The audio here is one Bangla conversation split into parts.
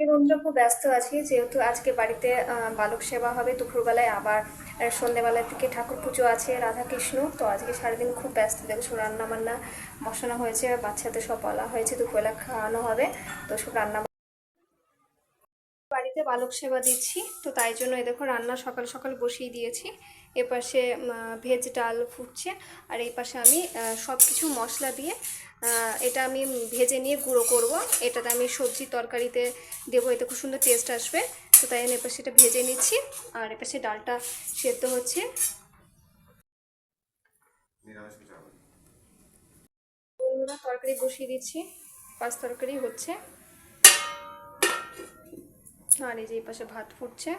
এই খুব ব্যস্ত আছি, যেহেতু আজকে বাড়িতে বালক সেবা হবে, দুপুরবেলায় আবার সন্ধ্যেবেলার দিকে ঠাকুর পুজো আছে, রাধা কৃষ্ণ। তো আজকে সারাদিন খুব ব্যস্ত দেখছ রান্না বান্না বসানো হয়েছে, বাচ্চাদের সব বলা হয়েছে, দুপুরবেলা খাওয়ানো হবে, তো সব রান্না বাড়িতে বালক সেবা দিচ্ছি। তো তাই জন্য এই দেখো, রান্না সকাল সকাল বসিয়ে দিয়েছি। এপাশে ভেজ ডাল ফুটছে আর এই পাশে আমি সব কিছু মশলা দিয়ে এটা আমি ভেজে নিয়ে গুঁড়ো করব। এটাতে আমি সবজি তরকারিতে দেবো এতে খুব সুন্দর টেস্ট আসবে। তো তাই আমি এপাশে এটা ভেজে নিচ্ছি আর এপাশে ডালটা সেদ্ধ হচ্ছে। তরকারি বসিয়ে দিচ্ছি। পাঁচ তরকারি হচ্ছে। আর এই যে এই পাশে ভাত ফুটছে।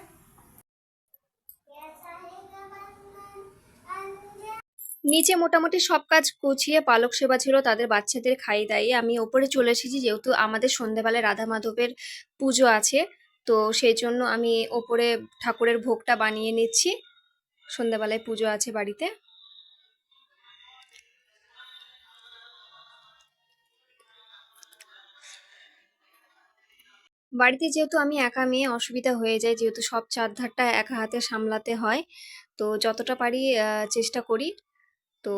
নিচে মোটামুটি সব কাজ গুছিয়ে পালক সেবা ছিল তাদের বাচ্চাদের খাইয়ে দাইয়ে। আমি ওপরে চলে এসেছি, যেহেতু আমাদের সন্ধ্যেবেলায় রাধা মাধবের পুজো আছে, তো সেই জন্য আমি ওপরে ঠাকুরের ভোগটা বানিয়ে নিচ্ছি। সন্ধ্যাবেলায় পুজো আছে বাড়িতে। বাড়িতে যেহেতু আমি একা মেয়ে, অসুবিধা হয়ে যায়, যেহেতু সব চারধারটা একা হাতে সামলাতে হয়, তো যতটা পারি চেষ্টা করি। তো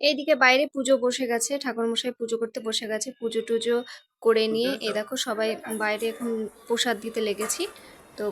এইদিকে বাইরে পুজো বসে গেছে ঠাকুরমশাই পুজো করতে বসে গেছে পুজো টুজো করে নিয়ে এ দেখো সবাই বাইরে এখন প্রসাদ দিতে লেগেছি। তো